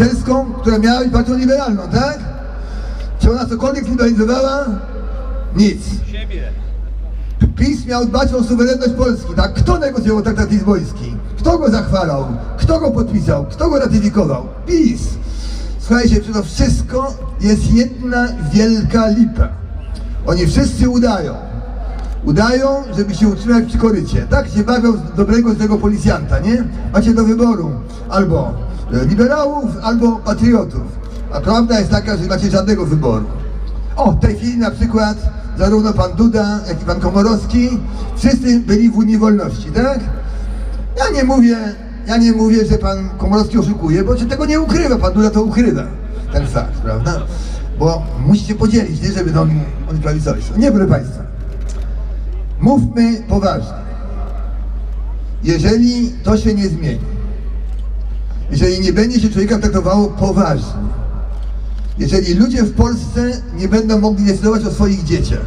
Celską, która miała być partią liberalną, tak? Czy ona cokolwiek liberalizowała? Nic. PiS miał dbać o suwerenność Polski, tak? Kto negocjował traktat lizboński? Kto go zachwalał? Kto go podpisał? Kto go ratyfikował? PiS. Słuchajcie, to wszystko jest jedna wielka lipa. Oni wszyscy udają. Udają, żeby się utrzymać przy korycie. Tak się bawią z dobrego, złego policjanta, nie? Macie do wyboru albo liberałów, albo patriotów. A prawda jest taka, że nie macie żadnego wyboru. O, w tej chwili na przykład zarówno pan Duda, jak i pan Komorowski, wszyscy byli w Unii Wolności, tak? Ja nie mówię, ja nie mówię, że pan Komorowski oszukuje, bo się tego nie ukrywa, pan Duda to ukrywa, ten fakt, prawda? Bo musicie podzielić, nie, żeby on, on prawicowy. Nie, proszę państwa. Mówmy poważnie. Jeżeli to się nie zmieni, jeżeli nie będzie się człowieka traktowało poważnie, jeżeli ludzie w Polsce nie będą mogli decydować o swoich dzieciach,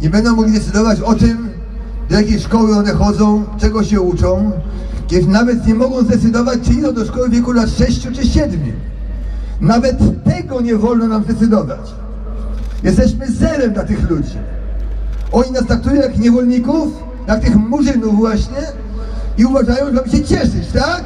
nie będą mogli decydować o tym, do jakiej szkoły one chodzą, czego się uczą, kiedy nawet nie mogą zdecydować, czy idą do szkoły w wieku lat 6 czy 7. Nawet tego nie wolno nam zdecydować. Jesteśmy zerem dla tych ludzi. Oni nas traktują jak niewolników, jak tych murzynów właśnie i uważają, że mamy się cieszyć, tak?